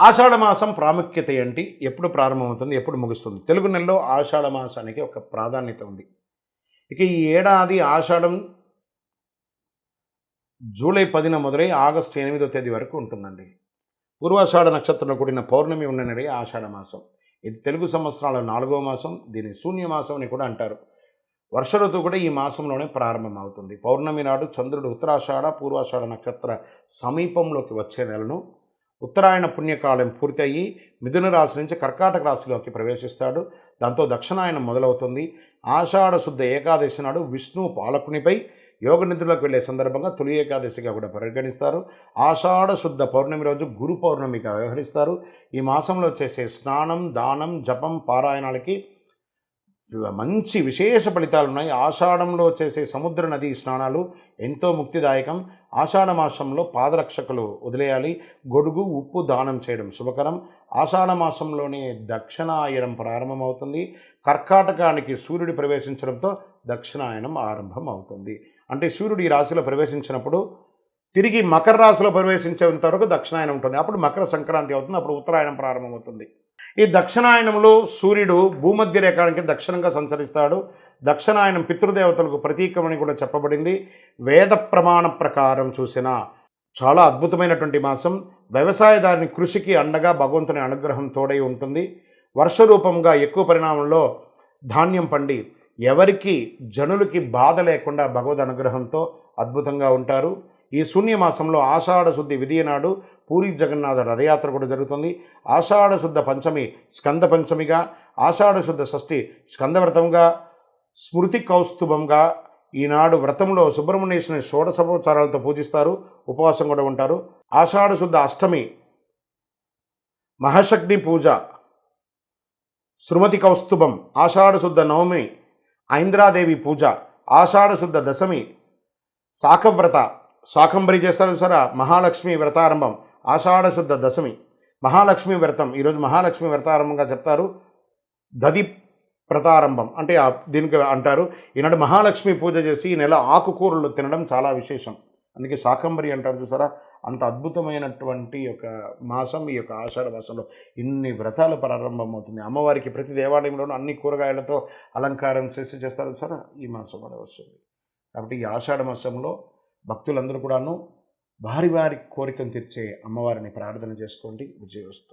ఆషాఢ మాసం ప్రాముఖ్యత ఏంటి? ఎప్పుడు ప్రారంభమవుతుంది? ఎప్పుడు ముగుస్తుంది? తెలుగు నెలలో ఆషాఢ మాసానికి ఒక ప్రాధాన్యత ఉంది. ఇక ఈ ఏడాది ఆషాఢం జూలై పదిన మొదలై ఆగస్టు ఎనిమిదో తేదీ వరకు ఉంటుందండి. పూర్వాషాఢ నక్షత్రంలో కూడిన పౌర్ణమి ఉన్న ఆషాఢమాసం ఆషాఢ మాసం. ఇది తెలుగు సంవత్సరాల నాలుగో మాసం దీన్ని శూన్య మాసం అని కూడా అంటారు. వర్ష ఋతువు కూడా ఈ మాసంలోనే ప్రారంభమవుతుంది. పౌర్ణమి నాడు చంద్రుడు ఉత్తరాషాఢ పూర్వాషాఢ నక్షత్ర సమీపంలోకి వచ్చే నెలను ఉత్తరాయణ పుణ్యకాలం పూర్తయి మిథున రాశి నుంచి కర్కాటక రాశిలోకి ప్రవేశిస్తాడు. దాంతో దక్షిణాయనం మొదలవుతుంది. ఆషాఢ శుద్ధ ఏకాదశి నాడు విష్ణు పాలకునిపై యోగ నిద్రలోకి వెళ్ళే సందర్భంగా తొలి ఏకాదశిగా కూడా పరిగణిస్తారు. ఆషాఢ శుద్ధ పౌర్ణమి రోజు గురు పౌర్ణమిగా వ్యవహరిస్తారు. ఈ మాసంలో చేసే స్నానం దానం జపం పారాయణాలకి మంచి విశేష ఫలితాలు ఉన్నాయి ఆషాఢంలో చేసే సముద్ర నది స్నానాలు ఎంతో ముక్తిదాయకం. ఆషాఢ మాసంలో పాదరక్షకులు వదిలేయాలి. గొడుగు ఉప్పు దానం చేయడం శుభకరం. ఆషాఢ మాసంలోనే దక్షిణాయనం ప్రారంభమవుతుంది. కర్కాటకానికి సూర్యుడు ప్రవేశించడంతో దక్షిణాయనం ఆరంభం అవుతుంది అంటే సూర్యుడు ఈ రాశిలో ప్రవేశించినప్పుడు తిరిగి మకర రాశిలో ప్రవేశించేంత వరకు దక్షిణాయనం ఉంటుంది. అప్పుడు మకర సంక్రాంతి అవుతుంది. అప్పుడు ఉత్తరాయణం ప్రారంభమవుతుంది. ఈ దక్షిణాయనంలో సూర్యుడు భూమధ్య రేఖానికి దక్షిణంగా సంచరిస్తాడు. దక్షిణాయనం పితృదేవతలకు ప్రతీకమని కూడా చెప్పబడింది. వేద ప్రమాణ ప్రకారం చూసిన చాలా అద్భుతమైనటువంటి మాసం. వ్యవసాయదారుని కృషికి అండగా భగవంతుని అనుగ్రహం తోడై ఉంటుంది. వర్షరూపంగా ఎక్కువ పరిణామంలో ధాన్యం పండి ఎవరికి జనులకి బాధ లేకుండా భగవద్ అనుగ్రహంతో అద్భుతంగా ఉంటారు. ఈ శూన్యమాసంలో ఆషాఢ శుద్ధి విదియనాడు పూరి జగన్నాథ రథయాత్ర కూడా జరుగుతుంది. ఆషాఢ శుద్ధ పంచమి స్కంద పంచమిగా ఆషాఢశుద్ధ షష్ఠి స్కందవ్రతంగా స్మృతి కౌస్తుభంగా ఈనాడు వ్రతంలో సుబ్రహ్మణ్యేశ్వరుని షోడశోపచారాలతో పూజిస్తారు ఉపవాసం కూడా ఉంటారు. ఆషాఢ శుద్ధ అష్టమి మహాశక్తి పూజ శృమతి కౌస్తుభం ఆషాఢ శుద్ధ నవమి ఐంద్రాదేవి పూజ ఆషాఢ శుద్ధ దశమి శాఖవ్రత శాకంబరి చేస్తారు సరే మహాలక్ష్మి వ్రతారంభం. ఆషాఢశుద్ధ దశమి. మహాలక్ష్మి వ్రతం. ఈరోజు మహాలక్ష్మి వ్రతారంభంగా చెప్తారు. దది ప్రతారంభం అంటే దీనికి అంటారు. ఈనాడు మహాలక్ష్మి పూజ చేసి ఈ నెల ఆకుకూరలు తినడం చాలా విశేషం. అందుకే శాకంబరి అంటారు చూసారా? అంత అద్భుతమైనటువంటి యొక్క మాసం ఈ యొక్క ఆషాఢ మాసంలో ఇన్ని వ్రతాలు ప్రారంభమవుతుంది అమ్మవారికి ప్రతి దేవాలయంలోనూ అన్ని కూరగాయలతో అలంకారం చేసి చేస్తారు చూసారా? ఈ మాసం కూడా వస్తుంది. కాబట్టి ఈ ఆషాఢ మాసంలో భక్తులందరూ కూడాను భారీ వారి కోరికను తీర్చే అమ్మవారిని ప్రార్థన చేసుకోండి. విజయవస్తు.